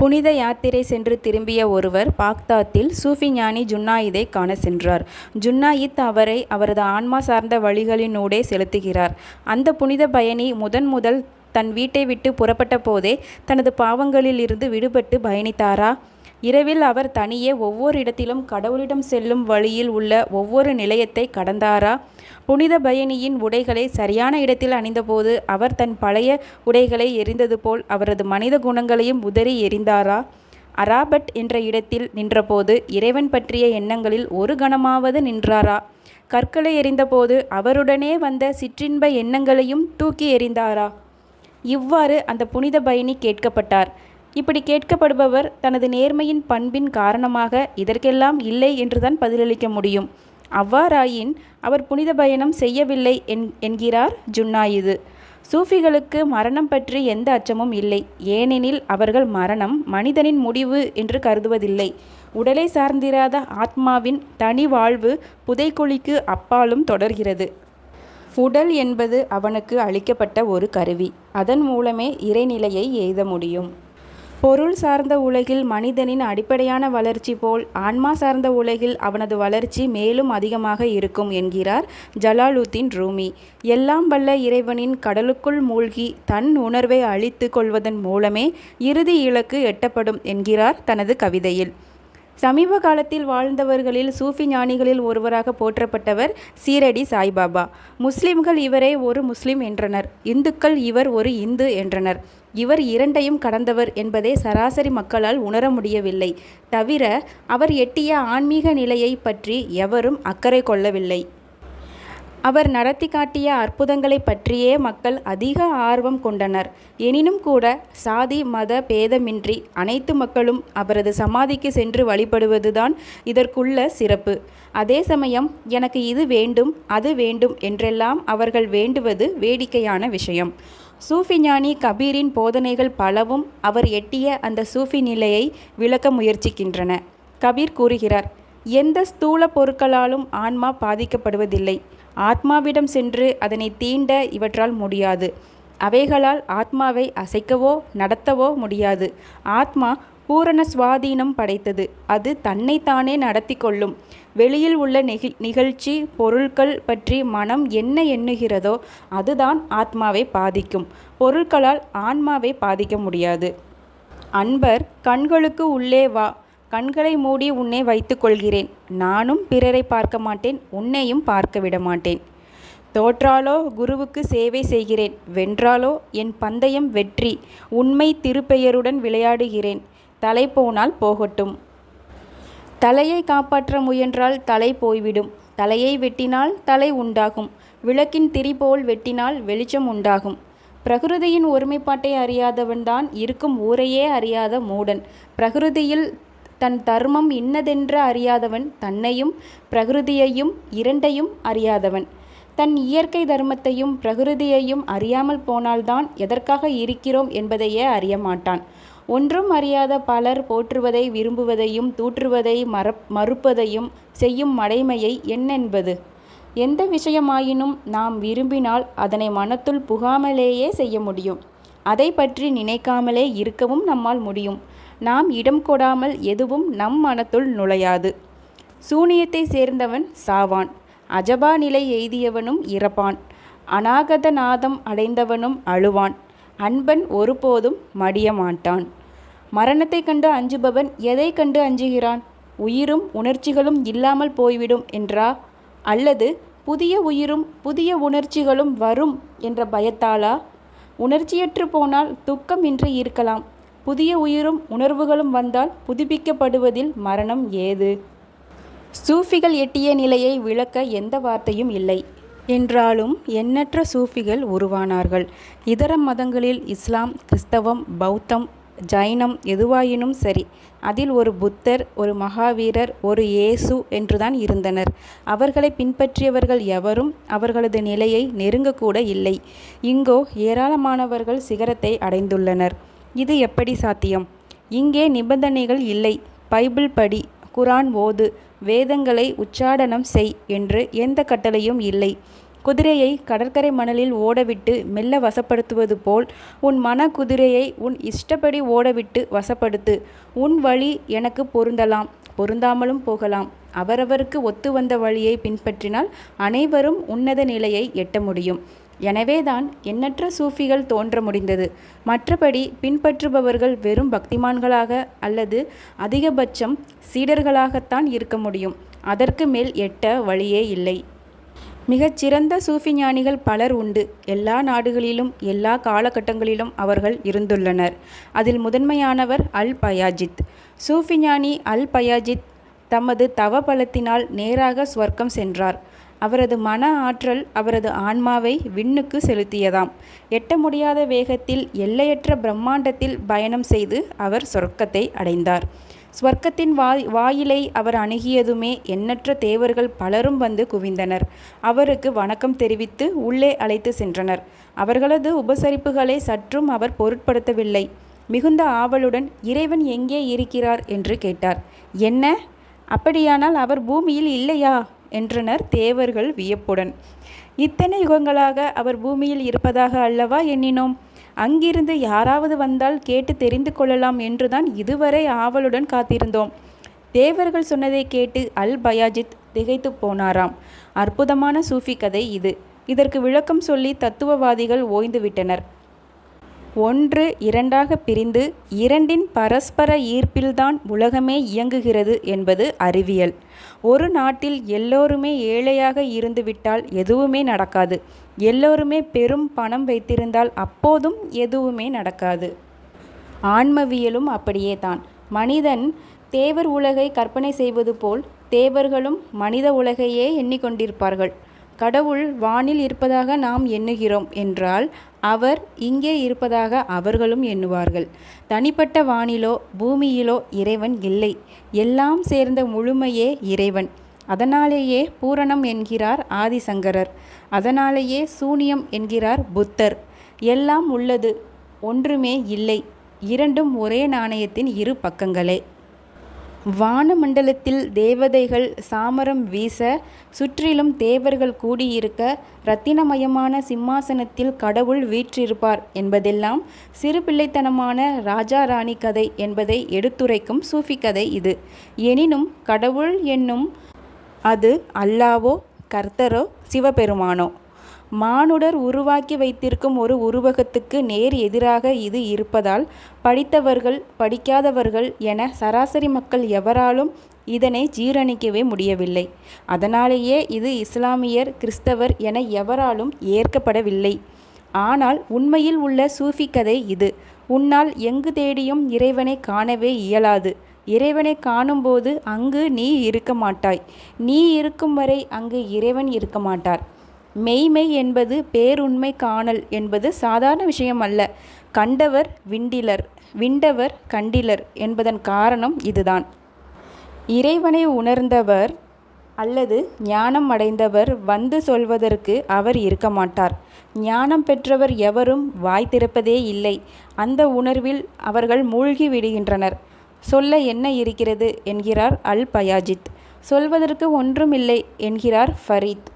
புனித யாத்திரை சென்று திரும்பிய ஒருவர் பாக்தாத்தில் சூஃபி ஞானி ஜுன்னாயிதை காண சென்றார். ஜுன்னாயித் அவரை அவரது ஆன்மா சார்ந்த வழிகளினூடே செலுத்துகிறார். அந்த புனித பயணி முதன் முதல் தன் வீட்டை விட்டு புறப்பட்ட போதே தனது பாவங்களிலிருந்து விடுபட்டு பயணித்தாரா? இரவில் அவர் தனியே ஒவ்வொரு இடத்திலும் கடவுளிடம் செல்லும் வழியில் உள்ள ஒவ்வொரு நிலையத்தை கடந்தாரா? புனித பயணியின் உடைகளை சரியான இடத்தில் அணிந்தபோது அவர் தன் பழைய உடைகளை எறிந்ததுபோல் அவரது மனித குணங்களையும் உதறி எறிந்தாரா? அராபட் என்ற இடத்தில் நின்றபோது இறைவன் பற்றிய எண்ணங்களில் ஒரு கணமாவது நின்றாரா? கற்களை எறிந்தபோது அவருடனே வந்த சிற்றின்ப எண்ணங்களையும் தூக்கி எறிந்தாரா? இவ்வாறு அந்த புனித பயணி கேட்கப்பட்டார். இப்படிக் கேட்கப்படுபவர் தனது நேர்மையின் பண்பின் காரணமாக இதற்கெல்லாம் இல்லை என்றுதான் பதிலளிக்க முடியும். அவ்வாறாயின் அவர் புனித பயணம் செய்யவில்லை என்கிறார் ஜுன்னாயிது. சூஃபிகளுக்கு மரணம் பற்றி எந்த அச்சமும் இல்லை. ஏனெனில் அவர்கள் மரணம் மனிதனின் முடிவு என்று கருதுவதில்லை. உடலை சார்ந்திராத ஆத்மாவின் தனி வாழ்வு புதைக்குழிக்கு அப்பாலும் தொடர்கிறது. உடல் என்பது அவனுக்கு அளிக்கப்பட்ட ஒரு கருவி. அதன் மூலமே இறைநிலையை எய்த முடியும். பொருள் சார்ந்த உலகில் மனிதனின் அடிப்படையான வளர்ச்சி போல் ஆன்மா சார்ந்த உலகில் அவனது வளர்ச்சி மேலும் அதிகமாக இருக்கும் என்கிறார் ஜலாலுத்தீன் ரூமி. எல்லாம் வல்ல இறைவனின் கடலுக்குள் மூழ்கி தன் உணர்வை அழித்து கொள்வதன் மூலமே இறுதி இலக்கு எட்டப்படும் என்கிறார் தனது கவிதையில். சமீப காலத்தில் வாழ்ந்தவர்களில் சூஃபி ஞானிகளில் ஒருவராகப் போற்றப்பட்டவர் சீரடி சாய்பாபா. முஸ்லிம்கள் இவரை ஒரு முஸ்லிம் என்றனர். இந்துக்கள் இவர் ஒரு இந்து என்றனர். இவர் இரண்டையும் கடந்தவர் என்பதை சராசரி மக்களால் உணர முடியவில்லை. தவிர அவர் எட்டிய ஆன்மீக நிலையைப் பற்றி எவரும் அக்கறை கொள்ளவில்லை. அவர் நடத்தி காட்டிய அற்புதங்களைப் பற்றியே மக்கள் அதிக ஆர்வம் கொண்டனர். எனினும் கூட சாதி மத பேதமின்றி அனைத்து மக்களும் அவரது சமாதிக்கு சென்று வழிபடுவதுதான் இதற்குள்ள சிறப்பு. அதே சமயம் எனக்கு இது வேண்டும் அது வேண்டும் என்றெல்லாம் அவர்கள் வேண்டுவது வேடிக்கையான விஷயம். சூஃபி ஞானி கபீரின் போதனைகள் பலவும் அவர் எட்டிய அந்த சூஃபி நிலையை விளக்க முயற்சிக்கின்றன. கபீர் கூறுகிறார் எந்த ஸ்தூல பொருட்களாலும் ஆன்மா பாதிக்கப்படுவதில்லை. ஆத்மாவிடம் சென்று அதனை தீண்ட இவற்றால் முடியாது. அவைகளால் ஆத்மாவை அசைக்கவோ நடத்தவோ முடியாது. ஆத்மா பூரண சுவாதீனம் படைத்தது. அது தன்னைத்தானே தானே கொள்ளும். வெளியில் உள்ள நிகழ்ச்சி பொருட்கள் பற்றி மனம் என்ன எண்ணுகிறதோ அதுதான் ஆத்மாவை பாதிக்கும். பொருட்களால் ஆன்மாவை பாதிக்க முடியாது. அன்பர் கண்களுக்கு உள்ளே வா கண்களை மூடி உன்னை வைத்துக் கொள்கிறேன். நானும் பிறரை பார்க்க மாட்டேன் உன்னையும் பார்க்க விட மாட்டேன் தோற்றாலோ குருவுக்கு சேவை செய்கிறேன் வென்றாலோ என் பந்தயம் வெற்றி. உண்மை திருப்பெயருடன் விளையாடுகிறேன். தலை போனால் போகட்டும். தலையை காப்பாற்ற முயன்றால் தலை போய்விடும். தலையை வெட்டினால் தலை உண்டாகும். விளக்கின் திரி போல் வெட்டினால் வெளிச்சம் உண்டாகும். பிரகிருதியின் ஒருமைப்பாட்டை அறியாதவன்தான் இருக்கும் ஊரையே அறியாத மூடன். பிரகிருதியில் தன் தர்மம் இன்னதென்று அறியாதவன் தன்னையும் பிரகிருதியையும் இரண்டையும் அறியாதவன். தன் இயற்கை தர்மத்தையும் பிரகிருதியையும் அறியாமல் போனால்தான் எதற்காக இருக்கிறோம் என்பதையே அறியமாட்டான். ஒன்றும் அறியாத பலர் போற்றுவதை விரும்புவதையும் தூற்றுவதை மறுப்பதையும் செய்யும் மடைமையை என்னென்பது? எந்த விஷயமாயினும் நாம் விரும்பினால் அதனை மனத்துள் புகாமலேயே செய்ய முடியும். அதை பற்றி நினைக்காமலே இருக்கவும் நம்மால் முடியும். நாம் இடம் கொடாமல் எதுவும் நம் மனத்துள் நுழையாது. சூனியத்தைச் சேர்ந்தவன் சாவான். அஜபா நிலை எய்தியவனும் இறப்பான். அநாகத நாதம் அடைந்தவனும் அழுவான். அன்பன் ஒருபோதும் மடியமாட்டான் மரணத்தை மரணத்தைக் கண்டு அஞ்சுபவன் எதை கண்டு அஞ்சுகிறான்? உயிரும் உணர்ச்சிகளும் இல்லாமல் போய்விடும் என்றா? அல்லது புதிய உயிரும் புதிய உணர்ச்சிகளும் வரும் என்ற பயத்தாலா? உணர்ச்சியற்றுப் போனால் துக்கமின்றி இருக்கலாம். புதிய உயிரும் உணர்வுகளும் வந்தால் புதுப்பிக்கப்படுவதில் மரணம் ஏது? சூஃபிகள் எட்டிய நிலையை விளக்க எந்த வார்த்தையும் இல்லை. என்றாலும் எண்ணற்ற சூஃபிகள் உருவானார்கள். இதர மதங்களில் இஸ்லாம் கிறிஸ்தவம் பௌத்தம் ஜைனம் எதுவாயினும் சரி அதில் ஒரு புத்தர் ஒரு மகாவீரர் ஒரு இயேசு என்றுதான் இருந்தனர். அவர்களைப் பின்பற்றியவர்கள் எவரும் அவர்களது நிலையை நெருங்கக்கூட இல்லை. இங்கோ ஏராளமானவர்கள் சிகரத்தை அடைந்துள்ளனர். இது எப்படி சாத்தியம்? இங்கே நிபந்தனைகள் இல்லை. பைபிள் படி குரான் ஓது வேதங்களை உச்சாடனம் செய் என்று எந்த கட்டளையும் இல்லை. குதிரையை கடற்கரை மணலில் ஓடவிட்டு மெல்ல வசப்படுத்துவது போல் உன் மன குதிரையை உன் இஷ்டப்படி ஓடவிட்டு வசப்படுத்து உன் வழி எனக்கு பொருந்தலாம் பொருந்தாமலும் போகலாம் அவரவருக்கு ஒத்து வந்த வழியை பின்பற்றினால் அனைவரும் உன்னத நிலையை எட்ட முடியும் எனவேதான் எண்ணற்ற சூஃபிகள் தோன்ற முடிந்தது. மற்றபடி பின்பற்றுபவர்கள் வெறும் பக்திமான்களாக அல்லது அதிகபட்சம் சீடர்களாகத்தான் இருக்க முடியும். அதற்கு மேல் எட்ட வழியே இல்லை. மிகச்சிறந்த சூஃபி ஞானிகள் பலர் உண்டு. எல்லா நாடுகளிலும் எல்லா காலகட்டங்களிலும் அவர்கள் இருந்துள்ளனர். அதில் முதன்மையானவர் அல் பயாஜித். சூஃபி ஞானி அல் பயாஜித் தமது தவ பலத்தினால் நேராக ஸ்வர்க்கம் சென்றார். அவரது மன ஆற்றல் அவரது ஆன்மாவை விண்ணுக்கு செலுத்தியதாம். எட்ட முடியாத வேகத்தில் எல்லையற்ற பிரம்மாண்டத்தில் பயணம் செய்து அவர் சொர்க்கத்தை அடைந்தார். ஸ்வர்க்கத்தின் வாய் வாயிலை அவர் அணுகியதுமே எண்ணற்ற தேவர்கள் பலரும் வந்து குவிந்தனர். அவருக்கு வணக்கம் தெரிவித்து உள்ளே அழைத்து சென்றனர். அவர்களது உபசரிப்புகளை சற்றும் அவர் பொருட்படுத்தவில்லை. மிகுந்த ஆவலுடன் இறைவன் எங்கே இருக்கிறார்? என்று கேட்டார். என்ன? அப்படியானால் அவர் பூமியில் இல்லையா? என்றனர் தேவர்கள் வியப்புடன். இத்தனை யுகங்களாக அவர் பூமியில் இருப்பதாக அல்லவா எண்ணினோம்? அங்கிருந்து யாராவது வந்தால் கேட்டு தெரிந்து கொள்ளலாம் என்றுதான் இதுவரை ஆவலுடன் காத்திருந்தோம். தேவர்கள் சொன்னதை கேட்டு அல் பயாஜித் திகைத்து போனாராம். அற்புதமான சூஃபி கதை இது. இதற்கு விளக்கம் சொல்லி தத்துவவாதிகள் ஓய்ந்துவிட்டனர். ஒன்று இரண்டாக பிரிந்து இரண்டின் பரஸ்பர ஈர்ப்பில்தான் உலகமே இயங்குகிறது என்பது அறிவியல். ஒரு நாட்டில் எல்லோருமே ஏழையாக இருந்துவிட்டால் எதுவுமே நடக்காது. எல்லோருமே பெரும் பணம் வைத்திருந்தால் அப்போதும் எதுவுமே நடக்காது. ஆன்மவியலும் அப்படியே தான். மனிதன் தேவர் உலகை கற்பனை செய்வது போல் தேவர்களும் மனித உலகையே எண்ணிக்கொண்டிருப்பார்கள். கடவுள் வானில் இருப்பதாக நாம் எண்ணுகிறோம் என்றால் அவர் இங்கே இருப்பதாக அவர்களும் எண்ணுவார்கள். தனிப்பட்ட வானிலோ பூமியிலோ இறைவன் இல்லை. எல்லாம் சேர்ந்த முழுமையே இறைவன். அதனாலேயே பூரணம் என்கிறார் ஆதிசங்கரர். அதனாலேயே சூனியம் என்கிறார் புத்தர். எல்லாம் உள்ளது ஒன்றுமே இல்லை. இரண்டும் ஒரே நாணயத்தின் இரு பக்கங்களே. வானமண்டலத்தில் தேவதைகள் சாமரம் வீச சுற்றிலும் தேவர்கள் கூடியிருக்க இரத்தினமயமான சிம்மாசனத்தில் கடவுள் வீற்றிருப்பார் என்பதெல்லாம் சிறு பிள்ளைத்தனமான ராஜா ராணி கதை என்பதை எடுத்துரைக்கும் சூஃபி கதை இது. எனினும் கடவுள் என்னும் அது அல்லாவோ கர்த்தரோ சிவபெருமானோ? மானுடர் உருவாக்கி வைத்திருக்கும் ஒரு உருவகத்துக்கு நேர் எதிராக இது இருப்பதால் படித்தவர்கள் படிக்காதவர்கள் என சராசரி மக்கள் எவராலும் இதனை ஜீரணிக்கவே முடியவில்லை. அதனாலேயே இது இஸ்லாமியர் கிறிஸ்தவர் என எவராலும் ஏற்கப்படவில்லை. ஆனால் உண்மையில் உள்ள சூஃபி கதை இது. உன்னால் எங்கு தேடியும் இறைவனை காணவே இயலாது. இறைவனை காணும்போது அங்கு நீ இருக்க மாட்டாய். நீ இருக்கும் வரை அங்கு இறைவன் இருக்க மாட்டார். மெய்மை என்பது பேருண்மை காணல் என்பது சாதாரண விஷயம் அல்ல. கண்டவர் விண்டிலர் விண்டவர் கண்டிலர் என்பதன் காரணம் இதுதான். இறைவனை உணர்ந்தவர் அல்லது ஞானம் அடைந்தவர் வந்து சொல்வதற்கு அவர் இருக்க மாட்டார். ஞானம் பெற்றவர் எவரும் வாய் திறப்பதே இல்லை. அந்த உணர்வில் அவர்கள் மூழ்கி விடுகின்றனர். சொல்ல என்ன இருக்கிறது? என்கிறார் அல் பயாஜித் சொல்வதற்கு ஒன்றுமில்லை என்கிறார் ஃபரீத்.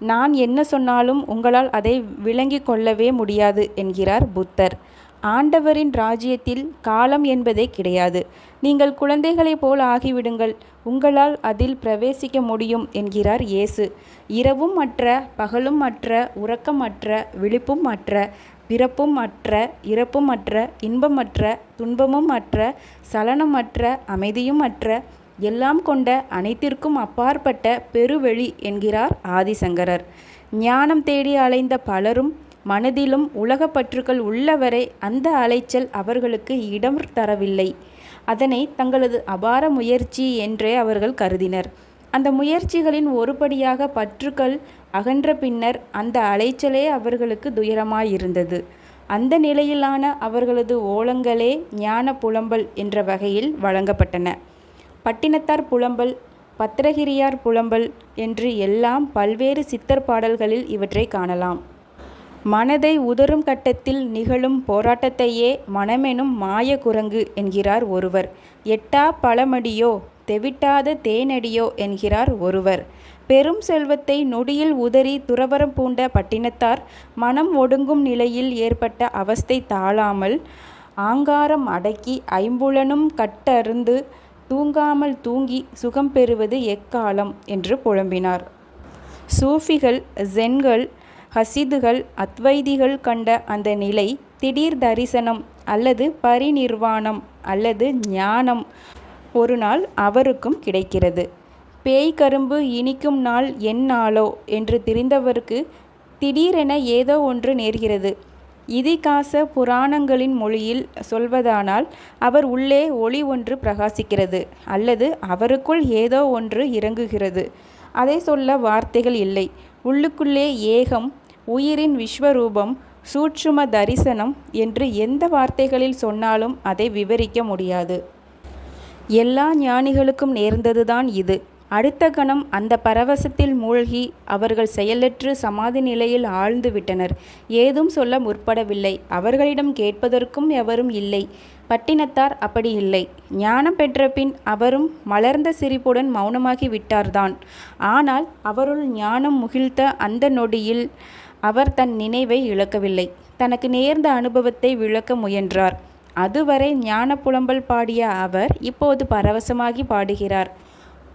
நான் என்ன சொன்னாலும் உங்களால் அதை விளங்கிக் கொள்ளவே முடியாது என்கிறார் புத்தர். ஆண்டவரின் ராஜ்யத்தில் காலம் என்பதே கிடையாது. நீங்கள் குழந்தைகளைப் போல் ஆகிவிடுங்கள் உங்களால் அதில் பிரவேசிக்க முடியும் என்கிறார் இயேசு. இரவும் அற்ற பகலும் அற்ற உறக்கமற்ற விழிப்பும் அற்ற பிறப்பும் அற்ற இறப்பும் அற்ற இன்பமற்ற துன்பமும் அற்ற சலனமற்ற அமைதியும் அற்ற எல்லாம் கொண்ட அனைத்திற்கும் அப்பாற்பட்ட பெருவெளி என்கிறார் ஆதிசங்கரர். ஞானம் தேடி அலைந்த பலரும் மனதிலும் உலகப்பற்றுக்கள் உள்ளவரை அந்த அலைச்சல் அவர்களுக்கு இடம் தரவில்லை. அதனை தங்களது அபார முயற்சி என்றே அவர்கள் கருதினர். அந்த முயற்சிகளின் ஒருபடியாக பற்றுக்கள் அகன்ற பின்னர் அந்த அலைச்சலே அவர்களுக்கு துயரமாயிருந்தது. அந்த நிலையிலான அவர்களது ஓலங்களே ஞான புலம்பல் என்ற வகையில் வழங்கப்பட்டன. பட்டினத்தார் புலம்பல் பத்திரகிரியார் புலம்பல் என்று எல்லாம் பல்வேறு சித்தர் பாடல்களில் இவற்றை காணலாம். மனதை உதரும் கட்டத்தில் நிகழும் போராட்டத்தையே மனமெனும் மாய குரங்கு என்கிறார் ஒருவர். எட்டா பழமடியோ தெவிட்டாத தேனடியோ என்கிறார் ஒருவர். பெரும் செல்வத்தை நொடியில் உதறி துறவறம் பூண்ட பட்டினத்தார் மனம் ஒடுங்கும் நிலையில் ஏற்பட்ட அவஸ்தை தாழாமல் ஆங்காரம் அடக்கி ஐம்புலனும் கட்டருந்து தூங்காமல் தூங்கி சுகம் பெறுவது எக்காலம் என்று புலம்பினார். சூஃபிகள் ஜென்கள் ஹசிதுகள் அத்வைதிகள் கண்ட அந்த நிலை திடீர் தரிசனம் அல்லது பரிநிர்வாணம் அல்லது ஞானம் ஒரு நாள் அவருக்கும் கிடைக்கிறது. பேய் கரும்பு இனிக்கும் நாள் என் நாளோ என்று தெரிந்தவருக்கு திடீரென ஏதோ ஒன்று நேர்கிறது. இதிகாச புராணங்களின் மொழியில் சொல்வதானால் அவர் உள்ளே ஒளி ஒன்று பிரகாசிக்கிறது அல்லது அவருக்குள் ஏதோ ஒன்று இறங்குகிறது. அதை சொல்ல வார்த்தைகள் இல்லை. உள்ளுக்குள்ளே ஏகம் உயிரின் விஸ்வரூபம் சூட்சும தரிசனம் என்று எந்த வார்த்தைகளில் சொன்னாலும் அதை விவரிக்க முடியாது. எல்லா ஞானிகளுக்கும் நேர்ந்ததுதான் இது. அடுத்த கணம் அந்த பரவசத்தில் மூழ்கி அவர்கள் செயலற்று சமாதி நிலையில் ஆழ்ந்து விட்டனர். ஏதும் சொல்ல முற்படவில்லை. அவர்களிடம் கேட்பதற்கும் எவரும் இல்லை. பட்டினத்தார் அப்படி இல்லை. ஞானம் பெற்றபின் அவரும் மலர்ந்த சிரிப்புடன் மௌனமாகி விட்டார்தான். ஆனால் அவருள் ஞானம் முகிழ்த்த அந்த நொடியில் அவர் தன் நினைவை இழக்கவில்லை. தனக்கு நேர்ந்த அனுபவத்தை விளக்க முயன்றார். அதுவரை ஞான புலம்பல் பாடிய அவர் இப்போது பரவசமாகி பாடுகிறார்.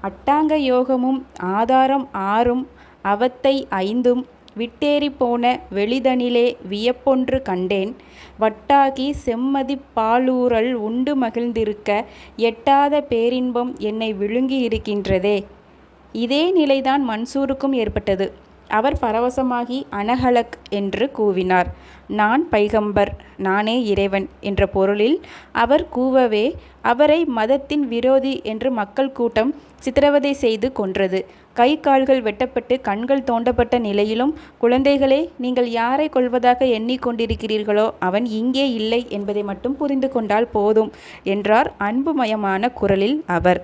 அட்டாங்க யோகமும் ஆதாரம் ஆறும் அவத்தை ஐந்தும் விட்டேறிப் போன வெளிதனிலே வியப்பொன்று கண்டேன் வட்டாகி செம்மதி பாலூரல் உண்டு மகிழ்ந்திருக்க எட்டாத பேரின்பம் என்னை விழுங்கி இருக்கின்றதே. இதே நிலைதான் மன்சூருக்கும் ஏற்பட்டது. அவர் பரவசமாகி அனகலக் என்று கூவினார். நான் பைகம்பர் நானே இறைவன் என்ற பொருளில் அவர் கூவவே அவரை மதத்தின் விரோதி என்று மக்கள் கூட்டம் சித்திரவதை செய்து கொன்றது. கை கால்கள் வெட்டப்பட்டு கண்கள் தோண்டப்பட்ட நிலையிலும் குழந்தைகளே நீங்கள் யாரை கொள்வதாக எண்ணிக் கொண்டிருக்கிறீர்களோ அவன் இங்கே இல்லை என்பதை மட்டும் புரிந்து கொண்டால் போதும் என்றார் அன்புமயமான குரலில் அவர்.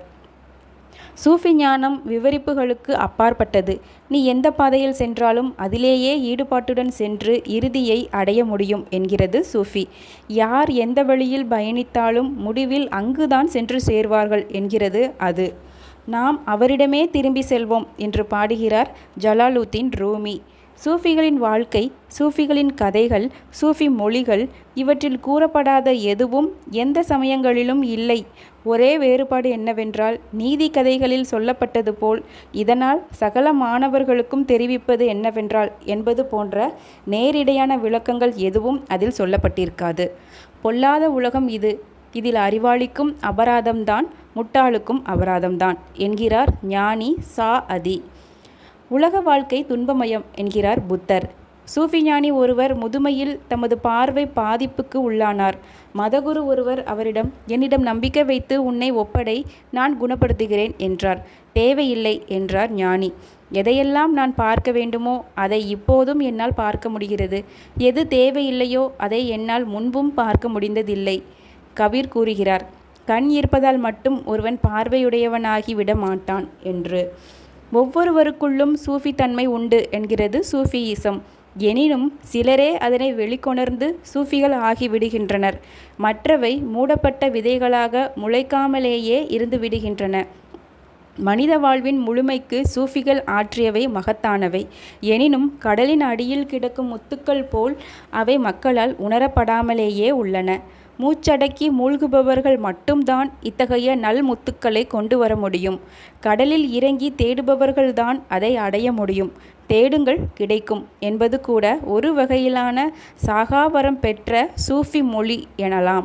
சூஃபி ஞானம் விவரிப்புகளுக்கு அப்பாற்பட்டது. நீ எந்த பாதையில் சென்றாலும் அதிலேயே ஈடுபாட்டுடன் சென்று இறுதியை அடைய முடியும் என்கிறது சூஃபி. யார் எந்த வழியில் பயணித்தாலும் முடிவில் அங்குதான் சென்று சேர்வார்கள் என்கிறது அது. நாம் அவரிடமே திரும்பிச் செல்வோம் என்று பாடுகிறார் ஜலாலுத்தீன் ரூமி. சூஃபிகளின் வாழ்க்கை சூஃபிகளின் கதைகள் சூஃபி மொழிகள் இவற்றில் கூறப்படாத எதுவும் எந்த சமயங்களிலும் இல்லை. ஒரே வேறுபாடு என்னவென்றால் நீதி கதைகளில் சொல்லப்பட்டது போல் இதனால் சகல மாணவர்களுக்கும் தெரிவிப்பது என்னவென்றால் என்பது போன்ற நேரிடையான விளக்கங்கள் எதுவும் அதில் சொல்லப்பட்டிருக்காது. பொல்லாத உலகம் இது. இதில் அறிவாளிக்கும் அபராதம்தான் முட்டாளுக்கும் அபராதம்தான் என்கிறார் ஞானி சா-அதி. உலக வாழ்க்கை துன்பமயம் என்கிறார் புத்தர். சூஃபி ஞானி ஒருவர் முதுமையில் தமது பார்வை பாதிப்புக்கு உள்ளானார். மதகுரு ஒருவர் அவரிடம் என்னிடம் நம்பிக்கை வைத்து உன்னை ஒப்படை நான் குணப்படுத்துகிறேன் என்றார். தேவையில்லை என்றார் ஞானி. எதையெல்லாம் நான் பார்க்க வேண்டுமோ அதை இப்போதும் என்னால் பார்க்க முடிகிறது. எது தேவையில்லையோ அதை என்னால் முன்பும் பார்க்க முடிந்ததில்லை. கபீர் கூறுகிறார் கண் இருப்பதால் மட்டும் ஒருவன் பார்வையுடையவனாகி விட மாட்டான் என்று. ஒவ்வொருவருக்குள்ளும் சூஃபி தன்மை உண்டு என்கிறது சூஃபியிசம். எனினும் சிலரே அதனை வெளிக்கொணர்ந்து சூஃபிகள் ஆகிவிடுகின்றனர். மற்றவை மூடப்பட்ட விதைகளாக முளைக்காமலேயே இருந்து விடுகின்றன மனித வாழ்வின் முழுமைக்கு சூஃபிகள் ஆற்றியவை மகத்தானவை. எனினும் கடலின் அடியில் கிடக்கும் முத்துக்கள் போல் அவை மக்களால் உணரப்படாமலேயே உள்ளன. மூச்சடக்கி மூழ்குபவர்கள் மட்டும்தான் இத்தகைய நல்முத்துக்களை கொண்டு வர முடியும். கடலில் இறங்கி தேடுபவர்கள்தான் அதை அடைய முடியும். தேடுங்கள் கிடைக்கும் என்பது கூட ஒரு வகையிலான சாகாவரம் பெற்ற சூஃபி மொழி எனலாம்.